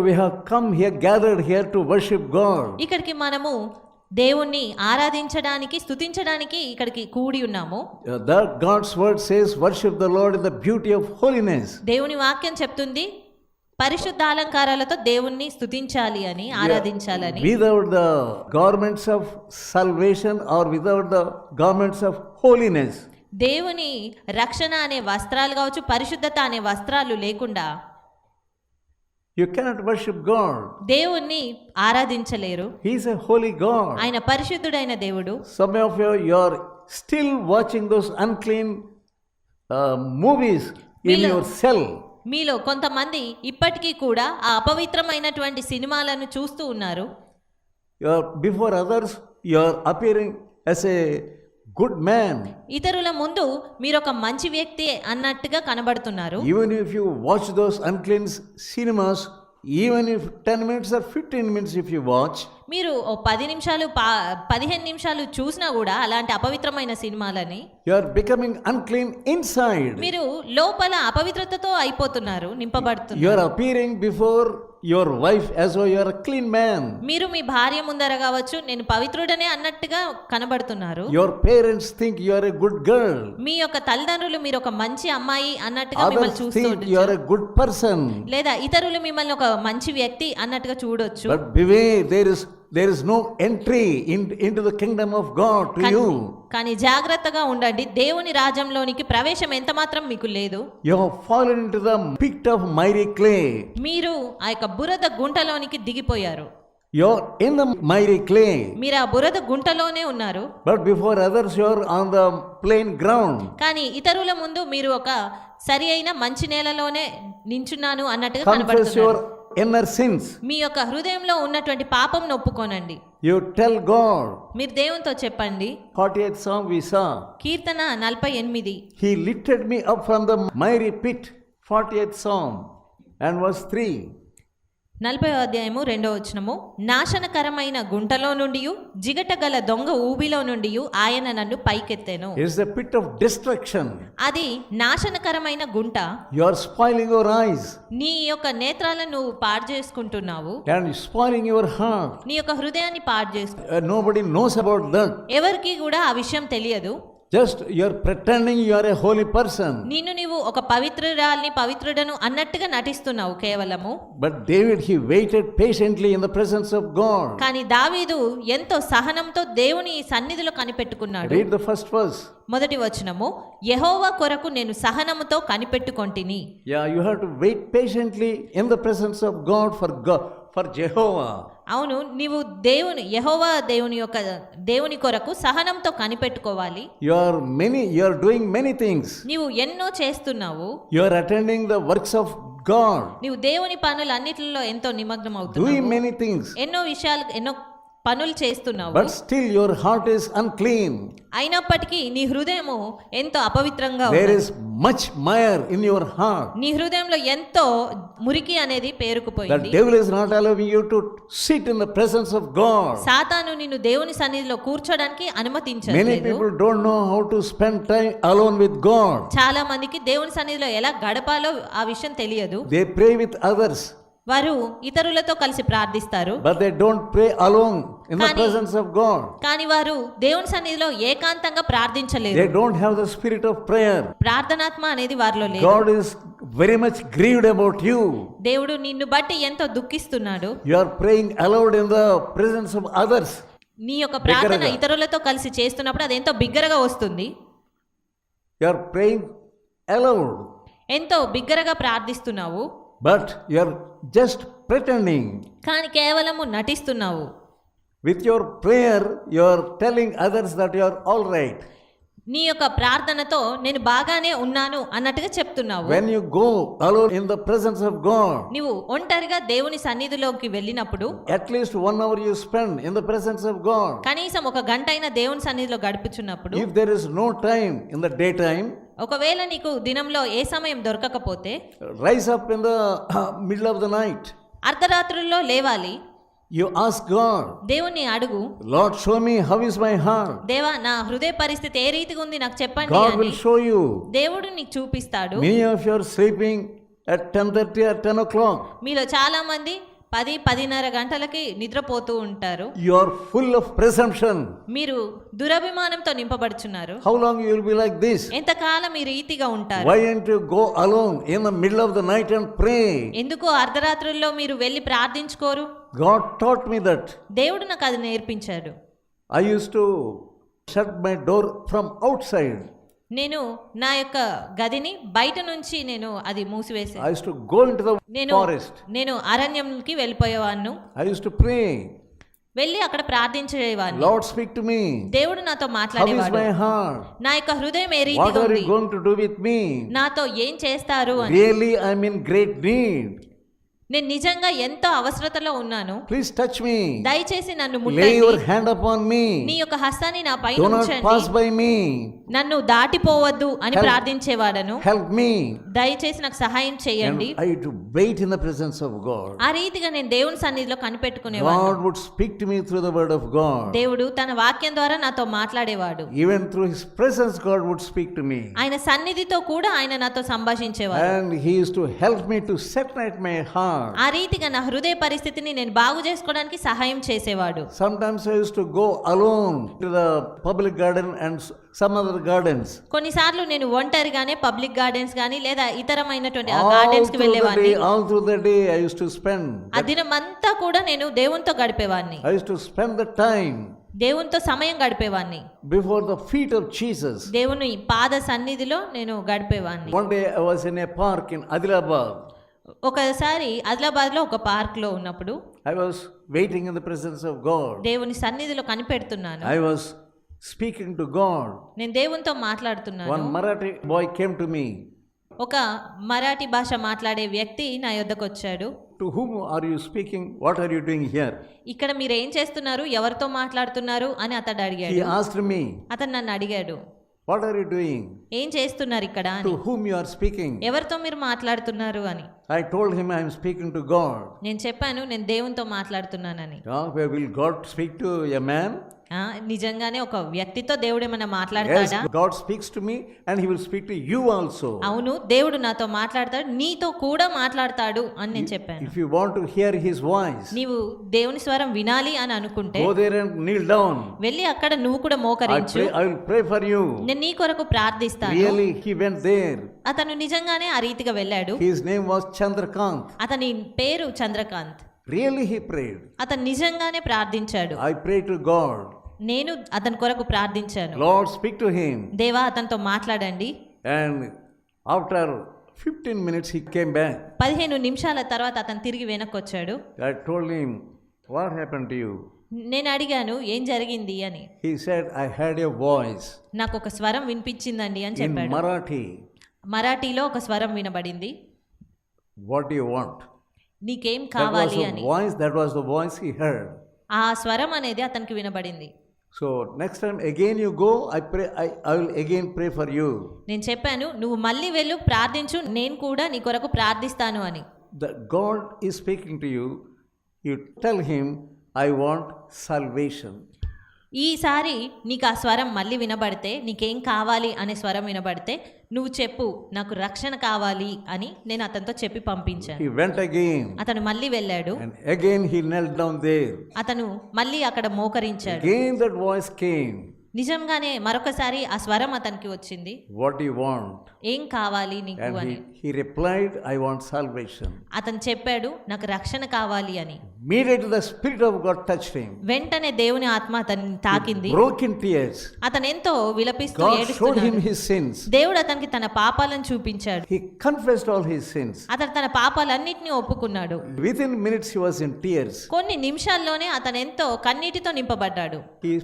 we have come here, gathered here to worship God. ఇక్కడికి మనము దేవుణ్ణి ఆరాధించడానికి స్తుతించడానికి ఇక్కడికి కూడి ఉన్నాము Uh, That God's word says, worship the Lord in the beauty of holiness. దేవుని వాక్యం చెప్తుంది పరిశుద్ధ అలంకారాలతో దేవుణ్ణి స్తుతించాలి అని ఆరాధించాలని Without the garments of salvation or without the garments of holiness, దేవుని రక్షణ అనే వస్త్రాలు కావచ్చు పరిశుద్ధత అనే వస్త్రాలు లేకుండా యూ కెనాట్ వర్షిప్ గాడ్ దేవుణ్ణి ఆరాధించలేరు. హీస్ ఎ హోలీ గాడ్ ఆయన పరిశుద్ధుడైన దేవుడు. Some of you you're still watching those unclean movies in your cell మీలో కొంతమంది ఇప్పటికీ కూడా ఆ అపవిత్రమైనటువంటి సినిమాలను చూస్తూ ఉన్నారు. You're before others you're appearing as a good man ఇతరుల ముందు మీరు ఒక మంచి వ్యక్తి అన్నట్టుగా కనబడుతున్నారు. Even if you watch those uncleans cinemas even if ten minutes or fifteen minutes if you watch మీరు పది నిమిషాలు పదిహేను నిమిషాలు చూసినా కూడా అలాంటి అపవిత్రమైన సినిమాలని యూఆర్ బికమింగ్ అన్క్లీన్ ఇన్సైడ్ మీరు లోపల అపవిత్రతతో అయిపోతున్నారు నింపబడుతుంది you're appearing before your wife as though you are a clean man. మీరు మీ భార్య ముందర కావచ్చు నేను పవిత్రుడనే అన్నట్టుగా కనబడుతున్నారు Your parents think you are a good girl. మీ యొక్క తల్లిదండ్రులు మీరు ఒక మంచి అమ్మాయి అన్నట్టుగా మిమ్మల్ని you are a good person. లేదా ఇతరులు మిమ్మల్ని ఒక మంచి వ్యక్తి అన్నట్టుగా చూడొచ్చు But beware, there is there is no entry in, into the kingdom of God to కానీ- you. కానీ జాగ్రత్తగా ఉండండి దేవుని రాజ్యంలోనికి ప్రవేశం ఎంత మాత్రం మీకు లేదు You have fallen into the pit of miry clay. మీరు ఆ యొక్క బురద గుంటలోనికి దిగిపోయారు You're in the miry clay. మీరు ఆ బురద గుంటలోనే ఉన్నారు But before others, you're on the plain ground. కానీ ఇతరుల ముందు మీరు ఒక సరి అయిన మంచి నేలలోనే నించున్నాను అన్నట్టుగా కనబడుతున్నారు inner sins. మీ యొక్క హృదయంలో ఉన్నటువంటి పాపం నొప్పుకోనండి You tell God. మీరు దేవునితో చెప్పండి 48th Psalm we saw. కీర్తన నలభై ఎనిమిది He lifted me up from the miry pit. 48th Psalm. And verse 3. నలభై అధ్యాయము రెండో వచనము నాశనకరమైన గుంటలో నుండి జిగట గల దొంగ ఊబిలో నుండి ఆయన నన్ను పైకెత్తాను is the pit of destruction. అది నాశనకరమైన గుంట are spoiling your eyes నీ యొక్క నేత్రాలను నువ్వు పాడు చేసుకుంటున్నావు spoiling your heart. నీ యొక్క హృదయాన్ని పాడు చేసుకు nobody knows about that. ఎవరికి కూడా ఆ విషయం తెలియదు just you're pretending you're a holy person నిన్ను నీవు ఒక పవిత్రురాలిని పవిత్రుడను అన్నట్టుగా నటిస్తున్నావు కేవలము. But David he waited patiently in the presence of God కానీ దావీదు ఎంతో సహనంతో దేవుని సన్నిధిలో కనిపెట్టుకున్నాడు. రీడ్ ద ఫస్ట్ వర్స్ మొదటి వచనము యెహోవా కొరకు నేను సహనముతో కనిపెట్టుకొంటిని. Yeah you have to wait patiently in the presence of God for God for Jehovah. అవును నీవు దేవుని యహోవా దేవుని యొక్క దేవుని కొరకు సహనంతో కనిపెట్టుకోవాలి. You are many you are doing many things నీవు ఎన్నో చేస్తున్నావు. You are attending the works of God నీవు దేవుని పనులన్నిటిలో ఎంతో నిమగ్నం అవుతున్నావు డూయింగ్ మెనీ థింగ్స్ ఎన్నో విషయాలు ఎన్నో పనులు చేస్తున్నావు. But still your heart is unclean అయినప్పటికీ నీ హృదయము ఎంతో అపవిత్రంగా there is much mire in your heart నీ హృదయంలో ఎంతో మురికి అనేది పేరుకుపోయింది. The devil is not allowing you to sit in the presence of God సాతాను నిన్ను దేవుని సన్నిధిలో కూర్చోడానికి అనుమతించలేదు. Many people don't know how to spend time alone with God చాలా మందికి దేవుని సన్నిధిలో ఎలా గడపాలో ఆ విషయం తెలియదు. దే ప్రే విత్ అదర్స్ వారు ఇతరులతో కలిసి ప్రార్థిస్తారు they don't pray alone in the Kani- presence of God. కానీ వారు దేవుని సన్నిధిలో ఏకాంతంగా ప్రార్థించలేరు They don't have the spirit of prayer. ప్రార్థనాత్మ అనేది వారిలో లేదు God is very much grieved about you. దేవుడు నిన్ను బట్టి ఎంతో దుఃఖిస్తున్నాడు You are praying aloud in the presence of others. నీ యొక్క ప్రార్థన. ఇతరులతో కలిసి చేస్తున్నప్పుడు అది ఎంతో బిగ్గరగా వస్తుంది You are praying aloud, ఎంతో బిగ్గరగా ప్రార్థిస్తున్నావు బట్ యువర్ జస్ట్ ప్రిటెండింగ్ కానీ కేవలము నటిస్తున్నావు. With your prayer you're telling others that you're all right నీ యొక్క ప్రార్థనతో నేను బాగానే ఉన్నాను అన్నట్టుగా చెప్తున్నావు. When you go alone in the presence of God నీవు ఒంటరిగా దేవుని సన్నిధిలోకి వెళ్ళినప్పుడు at least 1 hour you spend in the presence of God కనీసం ఒక గంట అయినా దేవుని సన్నిధిలో గడుపుచున్నప్పుడు if there is no time in the day time ఒకవేళ నీకు దినంలో ఏ సమయం దొరకకపోతే rise up in the middle of the night. అర్ధరాత్రుల్లో లేవాలి You ask God, దేవుణ్ణి అడుగు Lord, show me how is my heart. దేవా నా హృదయ పరిస్థితి ఏ రీతిగా ఉంది నాకు చెప్పండి God అని will show you. దేవుడు నీకు చూపిస్తాడు of you are sleeping at 10:30 or 10 o'clock. మీలో చాలా మంది పది పదిన్నర గంటలకి నిద్రపోతూ ఉంటారు. యువర్ ఫుల్ ఆఫ్ ప్రెసెంప్షన్ మీరు దురభిమానంతో నింపబడుచున్నారు. How long you will be like this ఎంత కాలం ఈ రీతిగా ఉంటారు? Why ain't go alone in the middle of the night and pray ఎందుకు అర్ధరాత్రుల్లో మీరు వెళ్ళి ప్రార్థించుకోరు? గాడ్ టాట్ మీ దట్ దేవుడు నాకు అది నేర్పించాడు. I used to shut my door from outside నేను నా యొక్క గదిని బయట నుంచి నేను అది మూసివేసాను నేను అరణ్యంకి వెళ్ళిపోయేవాడు ఐ టు వెళ్ళి అక్కడ ప్రార్థించేవాడిని. లార్డ్ స్పీక్ మీ దేవుడు నాతో మాట్లాడేవాడు. నా యొక్క హృదయం ఏ రీతిలో విత్ మీ నాతో ఏం చేస్తారు అని. ఐ మీన్ గ్రేట్ నీడ్ నేను నిజంగా ఎంతో అవసరతలో ఉన్నాను ప్లీజ్ టచ్ మీ దయచేసి నన్ను ముట్టండి. లే యువర్ మీ నీ యొక్క హస్తాన్ని నా పైన నన్ను దాటిపోవద్దు అని ప్రార్థించేవాడను. హెల్ప్ మీ దయచేసి నాకు సహాయం చేయండి. I to wait in the presence of God ఆ రీతిగా నేను దేవుని సన్నిధిలో కనిపెట్టుకునేవాడు God would speak to me through the word of God దేవుడు తన వాక్యం ద్వారా నాతో మాట్లాడేవాడు. Even through his presence God would speak to me ఆయన సన్నిధితో కూడా ఆయన నాతో సంభాషించేవాడు. And to help me to set right my heart ఆ రీతిగా నా హృదయ పరిస్థితిని నేను బాగు చేసుకోవడానికి సహాయం చేసేవాడు. Sometimes used to go alone to the public garden and some other gardens కొన్నిసార్లు నేను ఒంటరిగానే పబ్లిక్ గార్డెన్స్ గానీ లేదా ఇతరమైనటువంటి ఆ గార్డెన్స్కి వెళ్ళేవాడిని యూస్ టు స్పెండ్ ఆ దినమంతా కూడా నేను దేవునితో గడిపేవాడిని I used to spend the time దేవునితో సమయం గడిపేవాన్ని. Before the feet of Jesus దేవుని పాద సన్నిధిలో నేను గడిపేవాన్ని. One day I was in a park in Adilabad ఒకసారి ఆదిలాబాద్లో ఒక పార్క్లో ఉన్నప్పుడు I was waiting in the presence of God. దేవుని సన్నిధిలో కనిపెడుతున్నాను I was speaking to God. నేను దేవునితో మాట్లాడుతున్నాను One Marathi boy came to me. ఒక మరాఠీ భాష మాట్లాడే వ్యక్తి నా యొద్దకు వచ్చాడు To whom are you speaking? What are you doing here? ఇక్కడ మీరు ఏం చేస్తున్నారు ఎవరితో మాట్లాడుతున్నారు అని అతడు అడిగాడు asked me, అతను నన్ను అడిగాడు వాట్ ఆర్ యు డూయింగ్ ఏం చేస్తున్నారు ఇక్కడ to whom you are speaking ఎవరితో మీరు మాట్లాడుతున్నారు అని. I told him I am speaking to God నేను చెప్పాను నేను దేవునితో మాట్లాడుతున్నానని. God will God speak to a man నిజంగానే ఒక వ్యక్తితో దేవుడు ఏమైనా మాట్లాడతాడా? God speaks to me and he speak to you also అవును దేవుడు నాతో మాట్లాడతాడు నీతో కూడా మాట్లాడతాడు అని నేను చెప్పాను. If you to hear his voice నీవు దేవుని స్వరం వినాలి అని అనుకుంటే వెళ్ళి అక్కడ నువ్వు కూడా మోకరించు. ఐ విల్ ప్రే నేను నీ కొరకు ప్రార్థిస్తాను. రియల్లీ హి అతను నిజంగానే ఆ రీతిగా వెళ్ళాడు. హిస్ నేమ్ వాస్ చంద్రకాంత్ అతని పేరు చంద్రకాంత్. రియల్లీ హి ప్రేడ్ అతను నిజంగానే ప్రార్థించాడు. ఐ ప్రే టు గాడ్ నేను అతని కొరకు ప్రార్థించాను. లార్డ్ స్పీక్ టు హిమ్ దేవా అతనితో మాట్లాడండి. And after fifteen minutes he came back పదిహేను నిమిషాల తర్వాత అతను తిరిగి వెనక్కి వచ్చాడు I told him what happen to you నేను అడిగాను ఏం జరిగింది? అని. He said I had your voice నాకు ఒక స్వరం వినిపించిందండి అని చెప్పాడు. మరాఠీ మరాఠీలో ఒక స్వరం వినబడింది. వాట్ యు వాంట్ నీకేం కావాలి అని. Voice that was the voice he heard ఆ స్వరం అనేది అతనికి వినబడింది. So next time again you go I pray I I will again pray for you నేను చెప్పాను నువ్వు మళ్ళీ వెళ్ళు ప్రార్థించు నేను కూడా నీ కొరకు ప్రార్థిస్తాను అని. The God he speaking to you you tell him I want salvation ఈసారి నీకు ఆ స్వరం మళ్ళీ వినబడితే నీకేం కావాలి అనే స్వరం వినబడితే నువ్వు చెప్పు నాకు రక్షణ కావాలి అని నేను అతనితో చెప్పి పంపించాను He went again అతను మళ్ళీ వెళ్ళాడు and again he knelt down there. అతను మళ్ళీ అక్కడ మోకరించాడు Again that voice came. నిజంగానే మరొకసారి ఆ స్వరం అతనికి వచ్చింది. వాట్ యు వాంట్ ఏం కావాలి నీకు అని. He replied I want salvation అతను చెప్పాడు నాకు రక్షణ కావాలి అని. Immediate the spirit of God touch him వెంటనే దేవుని ఆత్మ అతన్ని తాకింది. బ్రోకెన్ టియర్స్ అతను ఎంతో విలపిస్తూ ఏడుస్తున్నాడు. షోడ్ హిమ్ హిస్ సిన్స్ దేవుడు అతనికి తన పాపాలను చూపించాడు. He confessed all his sins అతను తన పాపాలన్నిటిని ఒప్పుకున్నాడు. Within minutes he was in tears కొన్ని నిమిషాల్లోనే అతను ఎంతో కన్నీటితో నింపబడ్డాడు. హి